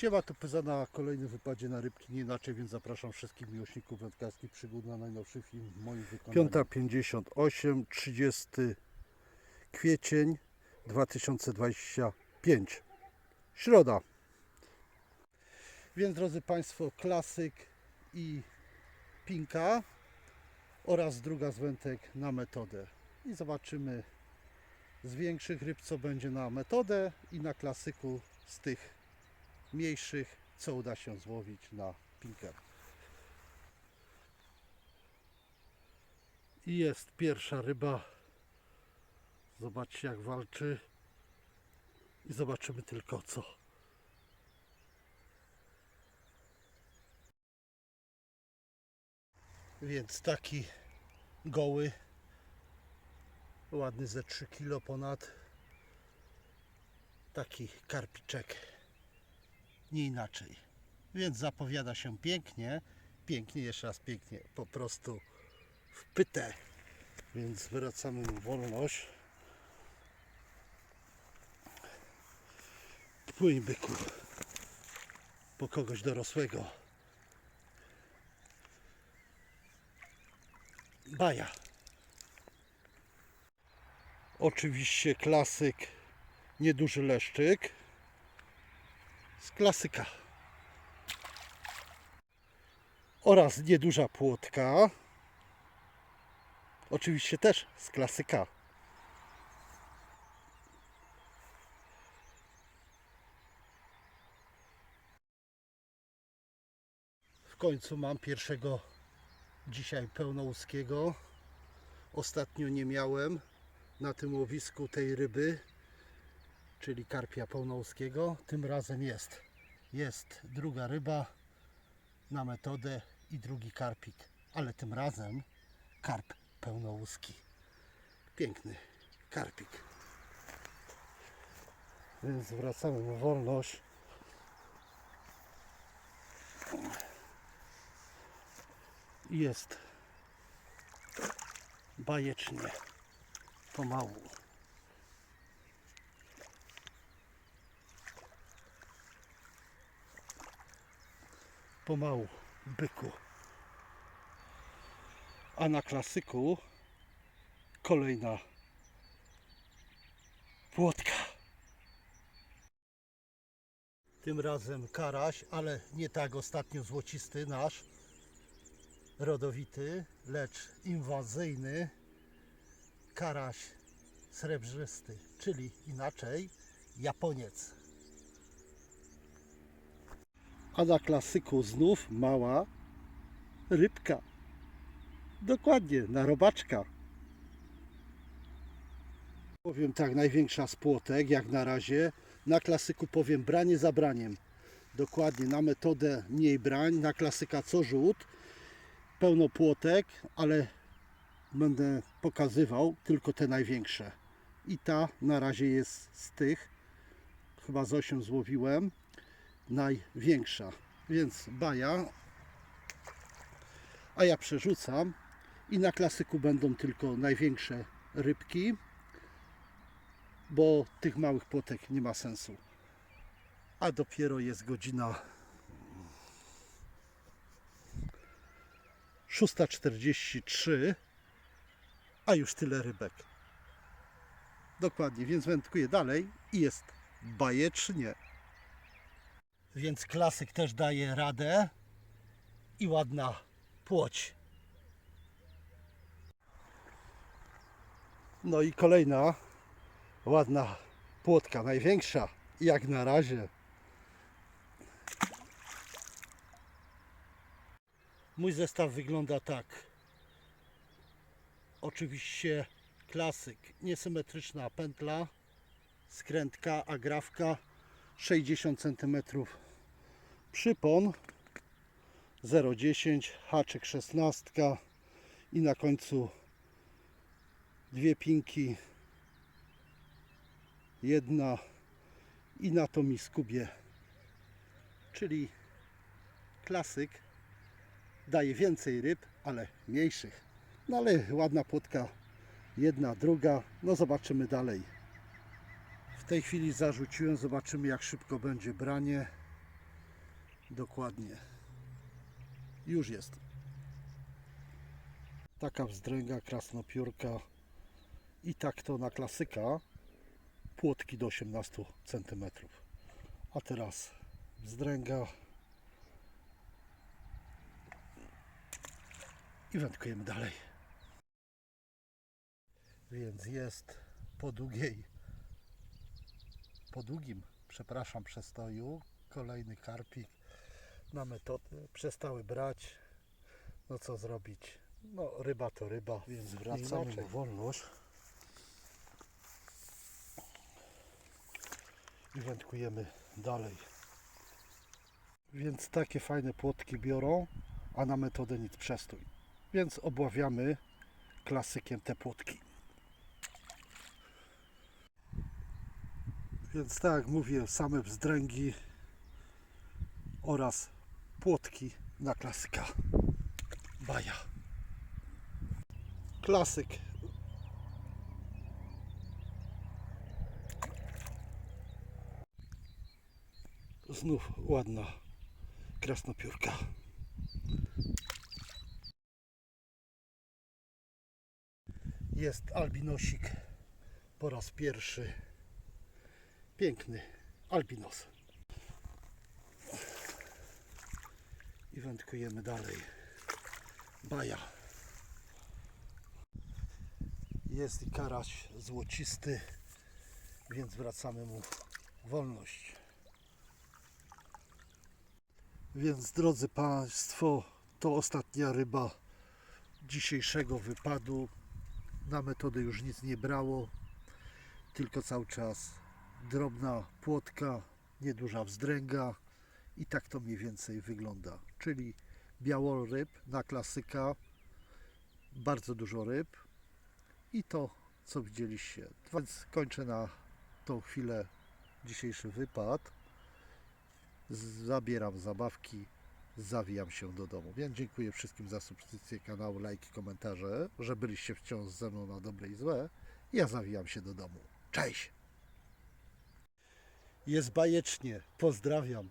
Siema, tu Pyza na kolejnym wypadzie na rybki, nie inaczej, więc zapraszam wszystkich miłośników wędkarskich przygód na najnowszy film w moim wykonaniu. 5.58, 30 kwiecień 2025. Środa. Więc drodzy Państwo, klasyk i pinka oraz druga z wędek na metodę. I zobaczymy z większych ryb, co będzie na metodę i na klasyku z tych mniejszych, co uda się złowić na pinker. I jest pierwsza ryba. Zobaczcie jak walczy. I zobaczymy tylko co. Więc taki goły, ładny ze 3 kilo ponad. Taki karpiczek nie inaczej. Więc zapowiada się pięknie, pięknie, jeszcze raz pięknie, po prostu w pytę. Więc wracamy mu wolność. Płyń byku po kogoś dorosłego. Baja. Oczywiście klasyk, nieduży leszczyk z klasyka. Oraz nieduża płotka. Oczywiście też z klasyka. Końcu mam pierwszego dzisiaj pełnołuskiego. Ostatnio nie miałem na tym łowisku tej ryby czyli karpia pełnołuskiego. Tym razem jest. Jest druga ryba na metodę i drugi karpik, ale tym razem karp pełnołuski. Piękny karpik. Więc wracamy na wolność. Jest bajecznie, pomału. pomału byku. A na klasyku kolejna płotka. Tym razem karaś, ale nie tak ostatnio złocisty nasz, rodowity, lecz inwazyjny karaś srebrzysty, czyli inaczej Japoniec. A na klasyku znów mała rybka. Dokładnie, na robaczka. Powiem tak, największa z płotek, jak na razie. Na klasyku powiem branie za braniem. Dokładnie, na metodę mniej brań, na klasyka co rzut. Pełno płotek, ale będę pokazywał tylko te największe. I ta na razie jest z tych, chyba z 8 złowiłem największa. Więc baja. A ja przerzucam. I na klasyku będą tylko największe rybki, bo tych małych płotek nie ma sensu. A dopiero jest godzina 6.43, a już tyle rybek. Dokładnie, więc wędkuję dalej i jest bajecznie. Więc klasyk też daje radę i ładna płoć. No i kolejna ładna płotka, największa jak na razie. Mój zestaw wygląda tak. Oczywiście klasyk, niesymetryczna pętla, skrętka, agrafka 60 cm przypon 0,10 haczyk 16 i na końcu dwie pinki jedna i na to mi skubie czyli klasyk daje więcej ryb, ale mniejszych no ale ładna płotka jedna, druga no zobaczymy dalej w tej chwili zarzuciłem, zobaczymy jak szybko będzie branie. Dokładnie. Już jest. Taka wzdręga, krasnopiórka i tak to na klasyka płotki do 18 cm. A teraz wzdręga i wędkujemy dalej. Więc jest po długiej, po długim, przepraszam, przestoju kolejny karpik na metodę. Przestały brać. No co zrobić? No ryba to ryba, więc wracamy mu wolność. I wędkujemy dalej. Więc takie fajne płotki biorą, a na metodę nic przestój. Więc obławiamy klasykiem te płotki. Więc tak jak mówię, same wzdręgi oraz płotki na klasyka. Baja. Klasyk. Znów ładna krasnopiórka. Jest albinosik po raz pierwszy. Piękny albinos. I wędkujemy dalej. Baja. Jest i karaś złocisty, więc wracamy mu wolność. Więc drodzy Państwo, to ostatnia ryba dzisiejszego wypadu. Na metodę już nic nie brało, tylko cały czas drobna płotka, nieduża wzdręga i tak to mniej więcej wygląda. Czyli białoryb na klasyka, bardzo dużo ryb i to co widzieliście. Więc kończę na tą chwilę dzisiejszy wypad. Zabieram zabawki, zawijam się do domu. Więc dziękuję wszystkim za subskrypcję kanału, lajki, komentarze, że byliście wciąż ze mną na dobre i złe. Ja zawijam się do domu. Cześć! Jest bajecznie. Pozdrawiam.